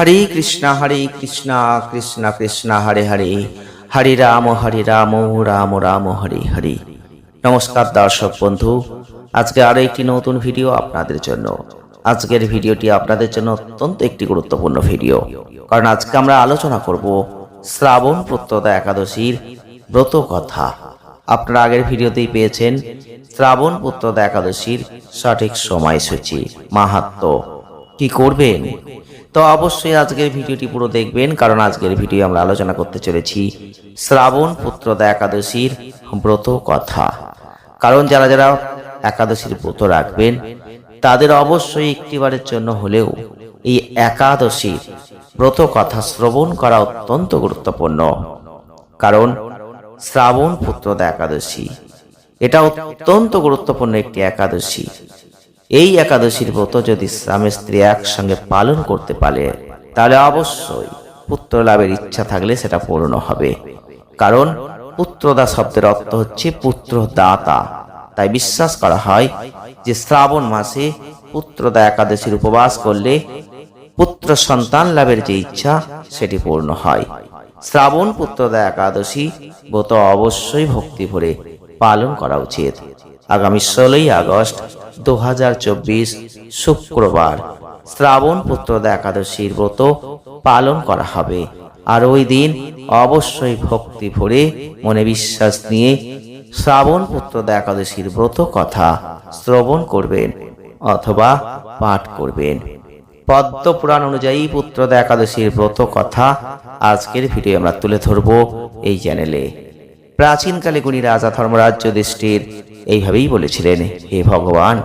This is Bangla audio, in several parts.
হরে কৃষ্ণ হরে কৃষ্ণ কৃষ্ণ কৃষ্ণ, হরে হরে। হরে রাম হরে রাম রাম রাম, হরে হরে। নমস্কার দর্শক বন্ধু, আজকে আরও একটি নতুন ভিডিও আপনাদের জন্য। আজকের ভিডিওটি আপনাদের জন্য অত্যন্ত একটি গুরুত্বপূর্ণ ভিডিও। কারণ আজকে আমরা আলোচনা করব শ্রাবণ পুত্রদা একাদশীর ব্রত কথা। আপনারা আগের ভিডিওতেই পেয়েছেন, শ্রাবণ পুত্রদা একাদশীর সঠিক সময়সূচি মাহাত্ম্য কি করবেন? তো অবশ্যই আজকের ভিডিওটি পুরো দেখবেন, কারণ আজকের ভিডিও আমরা আলোচনা করতে চলেছি শ্রাবণ পুত্রদা একাদশীর ব্রত কথা। কারণ যারা যারা একাদশীর ব্রত রাখবেন, তাদের অবশ্যই একটিবারের জন্য হলেও এই একাদশীর ব্রত কথা শ্রবণ করা অত্যন্ত গুরুত্বপূর্ণ। কারণ শ্রাবণ পুত্রদা একাদশী, এটা অত্যন্ত গুরুত্বপূর্ণ একটি একাদশী। এই একাদশীর ব্রত যদি স্বামী স্ত্রী একসঙ্গে পালন করতে পারে, তাহলে অবশ্যই পুত্র লাভের ইচ্ছা থাকলে সেটা পূর্ণ হবে। কারণ পুত্রদা শব্দের অর্থ হচ্ছে পুত্র দাতা তাই বিশ্বাস করা হয় যে শ্রাবণ মাসে পুত্রদা একাদশীর উপবাস করলে পুত্র সন্তান লাভের যে ইচ্ছা, সেটি পূর্ণ হয়। শ্রাবণ পুত্রদা একাদশী ব্রত অবশ্যই ভক্তি ভরে পালন করা উচিত। আগামী ষোলোই আগস্ট দু হাজার চব্বিশ শুক্রবার শ্রাবণ পুত্রদা একাদশীর ব্রত পালন করা হবে। আর ওই দিন অবশ্যই ভক্তি ভরে মনে বিশ্বাস নিয়ে শ্রাবণ পুত্রদা একাদশীর ব্রত কথা শ্রবণ করবেন অথবা পাঠ করবেন। পদ্ম পুরাণ অনুযায়ী পুত্রদা একাদশীর ব্রত কথা আজকের ভিডিও আমরা তুলে ধরব এই চ্যানেলে। প্রাচীনকালে গুণী রাজা ধর্মরাজ যুধিষ্ঠির এইভাবেই বলেছিলেন, হে ভগবান,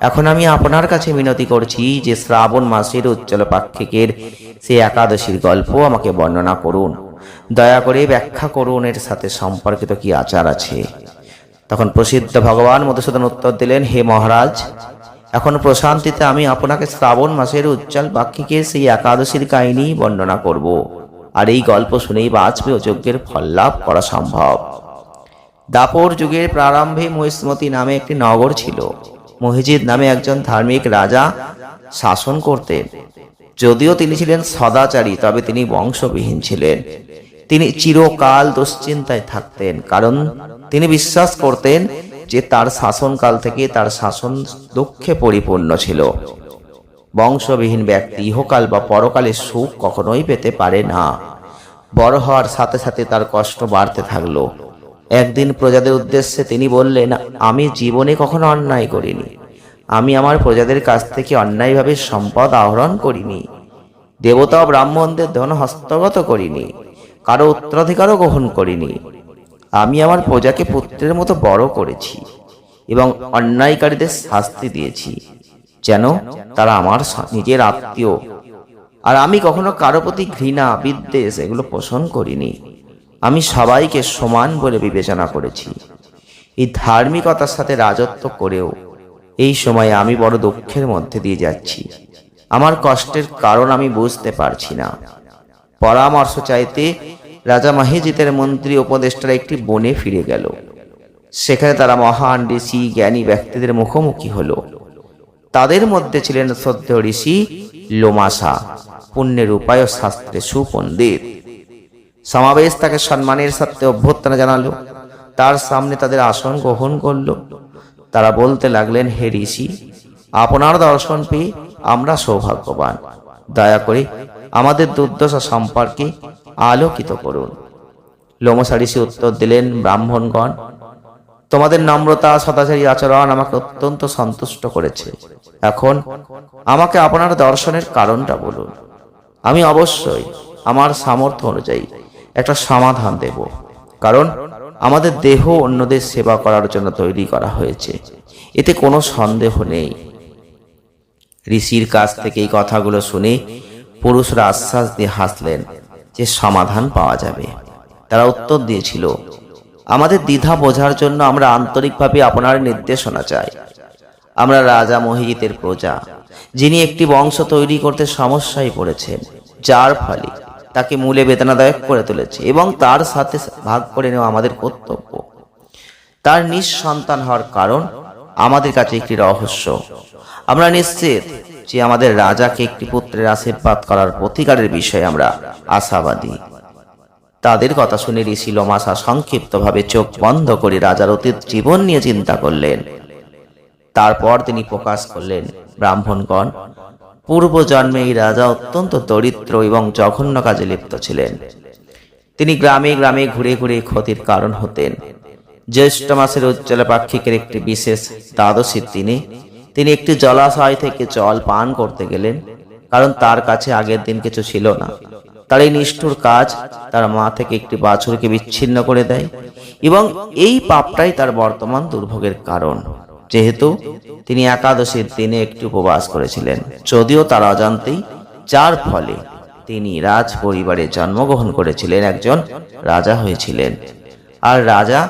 এখন আমি আপনার কাছে মিনতি করছি যে শ্রাবণ মাসের উজ্জ্বল পাক্ষিকের সেই একাদশীর গল্প আমাকে বর্ণনা করুন। দয়া করে ব্যাখ্যা করুন, এর সাথে সম্পর্কিত কি আচার আছে? তখন প্রসিদ্ধ ভগবান মধুসূদন উত্তর দিলেন, হে মহারাজ, এখন প্রশান্তিতে আমি আপনাকে শ্রাবণ মাসের উজ্জ্বল পাক্ষিকের সেই একাদশীর কাহিনী বর্ণনা করব। আর এই গল্প শুনেই বাজপেয় যজ্ঞের ফল লাভ করা সম্ভব। দাপর যুগের প্রারম্ভে মহিষ্মতি নামে একটি নগর ছিল। মহিজিদ নামে একজন ধার্মিক রাজা শাসন করতেন। যদিও তিনি ছিলেন সদাচারী, তবে তিনি বংশবিহীন ছিলেন। তিনি চিরকাল দুশ্চিন্তায় থাকতেন, কারণ তিনি বিশ্বাস করতেন যে তার শাসনকাল থেকে তার শাসন দুঃখে পরিপূর্ণ ছিল। বংশবিহীন ব্যক্তি ইহকাল বা পরকালে সুখ কখনোই পেতে পারে না। বড় হওয়ার সাথে সাথে তার কষ্ট বাড়তে থাকল। একদিন প্রজাদের উদ্দেশ্যে তিনি বললেন, আমি জীবনে কখনো অন্যায় করিনি। আমি আমার প্রজাদের কাছ থেকে অন্যায়ভাবে সম্পদ আহরণ করিনি। দেবতা ও ব্রাহ্মণদের ধন হস্তগত করিনি। কারও উত্তরাধিকারও গ্রহণ করিনি। আমি আমার প্রজাকে পুত্রের মতো বড় করেছি এবং অন্যায়কারীদের শাস্তি দিয়েছি, যেন তারা আমার নিজের আত্মীয়। আর আমি কখনো কারও প্রতি ঘৃণা, বিদ্বেষ এগুলো পোষণ করিনি। আমি সবাইকে সমান বলে বিবেচনা করেছি। এই ধার্মিকতার সাথে রাজত্ব করেও এই সময়ে আমি বড় দুঃখের মধ্যে দিয়ে যাচ্ছি। আমার কষ্টের কারণ আমি বুঝতে পারছি না। পরামর্শ চাইতে রাজা মাহিজিতের মন্ত্রী উপদেষ্টারা একটি বনে ফিরে গেল। সেখানে তারা মহান ঋষি, জ্ঞানী ব্যক্তিদের মুখোমুখি হল। তাদের মধ্যে ছিলেন সদ্য ঋষি লোমাসা, পুণ্যের উপায় শাস্ত্রে সুপণ্ডিত। সমাবেশ তাকে সম্মানের সাথে অভ্যর্থনা জানালো। তার সামনে তাদের আসন গ্রহণ করল। তারা বলতে লাগলেন, হে ঋষি, আপনার দর্শন পেয়ে আমরা সৌভাগ্যবান। দয়া করে আমাদের দুর্দশা সম্পর্কে আলোকিত করুন। লোমসা ঋষি উত্তর দিলেন, ব্রাহ্মণগণ, তোমাদের নম্রতা, সদাচারী আচরণ আমাকে অত্যন্ত সন্তুষ্ট করেছে। এখন আমাকে আপনার দর্শনের কারণটা বলুন। আমি অবশ্যই আমার সামর্থ্য অনুযায়ী একটা সমাধান দেব। কারণ আমাদের দেহ অন্যদের সেবা করার জন্য তৈরি করা হয়েছে। এতে কোনো সন্দেহ নেই। ঋষির কাছ থেকে এই কথাগুলো শুনে পুরুষরা আশ্বাস দিয়ে হাসলেন যে সমাধান পাওয়া যাবে। তারা উত্তর দিয়েছিল, আমাদের দ্বিধা বোঝার জন্য আমরা আন্তরিকভাবে আপনার নির্দেশনা চাই। আমরা রাজা মহিজিতের প্রজা, যিনি একটি বংশ তৈরি করতে সমস্যায় পড়েছেন, যার ফলে তাকে মূলে বেদনাদায়ক করে তুলেছে এবং তার সাথে ভাগ করে নেওয়া আমাদের কর্তব্য। তার নিঃসন্তান হওয়ার কারণ আমাদের কাছে একটি রহস্য। আমরা নিশ্চিত যে আমাদের রাজাকে একটি পুত্রের আশীর্বাদ করার প্রতিকারের বিষয়ে আমরা আশাবাদী। তাদের কথা শুনে ঋষি লোমাসা সংক্ষিপ্তভাবে চোখ বন্ধ করে রাজার অতীত জীবন নিয়ে চিন্তা করলেন। তারপর তিনি প্রকাশ করলেন, ব্রাহ্মণগণ পূর্বজন্মে এই রাজা অত্যন্ত দরিদ্র এবং জঘন্য কাজে লিপ্ত ছিলেন। তিনি গ্রামে গ্রামে ঘুরে ঘুরে ক্ষতির কারণ হতেন। জ্যৈষ্ঠ মাসের উজ্জ্বল পাক্ষিকের একটি বিশেষ দ্বাদশীর দিনে তিনি একটি জলাশয় থেকে জল পান করতে গেলেন, কারণ তার কাছে আগের দিন কিছু ছিল না। তার এই নিষ্ঠুর কাজ তার মা থেকে একটি বাছুরকে বিচ্ছিন্ন করে দেয় এবং এই পাপটাই তার বর্তমান দুর্ভোগের কারণ। যেহেতু তিনি একাদশীর দিনে একটি উপবাস করেছিলেন। যদিও তার অজান্তেই, যার ফলে তিনি রাজ পরিবারে জন্মগ্রহণ করেছিলেন একজন রাজা হয়েছিলেন। আর রাজা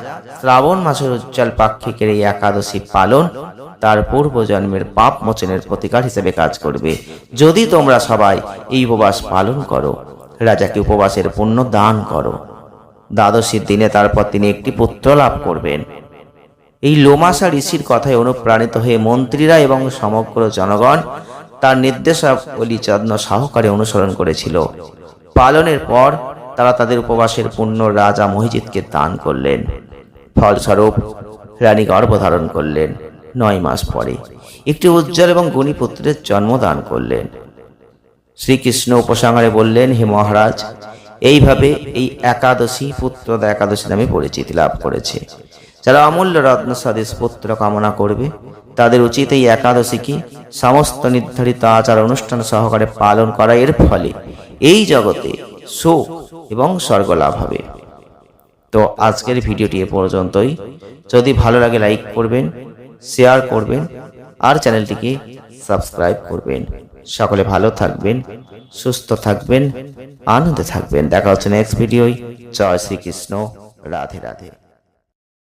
শ্রাবণ মাসের উজ্জ্বল পাক্ষিকের এই একাদশী পালন তার পূর্বজন্মের পাপ মোচনের প্রতিকার হিসেবে কাজ করবে। যদি তোমরা সবাই এই উপবাস পালন করো, রাজাকে উপবাসের পুণ্য দান করো। দ্বাদশীর দিনে তারপর তিনি একটি পুত্র লাভ করবেন। এই লোমাসা ঋষির কথায় অনুপ্রাণিত হয়ে মন্ত্রীরা এবং সমগ্র জনগণ তার নির্দেশাবলী যত্ন সহকারে অনুসরণ করেছিল। পালনের পর তারা তাদের উপবাসের পুণ্য রাজা মহিজিৎকে দান করলেন। ফলস্বরূপ রানী গর্ভধারণ করলেন নয় মাস পরে। একটি উজ্জ্বল এবং গুণী পুত্রের জন্মদান করলেন। শ্রীকৃষ্ণ উপসংহারে বললেন, হে মহারাজ, এইভাবে এই একাদশী পুত্রদা একাদশী নামে পরিচিতি লাভ করেছে। যারা অমূল্য রত্ন স্বদেশ পুত্র কামনা করবে, তাদের উচিত এই একাদশীকে সমস্ত নির্ধারিত আচার অনুষ্ঠান সহকারে পালন করা। এর ফলে এই জগতে সুখ এবং স্বর্গ লাভ হবে। তো আজকের ভিডিওটি এ পর্যন্তই। যদি ভালো লাগে লাইক করবেন, শেয়ার করবেন, আর চ্যানেলটিকে সাবস্ক্রাইব করবেন। সকলে ভালো থাকবেন, সুস্থ থাকবেন, আনন্দে থাকবেন। দেখা হচ্ছে নেক্সট ভিডিওয়। জয় শ্রীকৃষ্ণ। রাধে রাধে।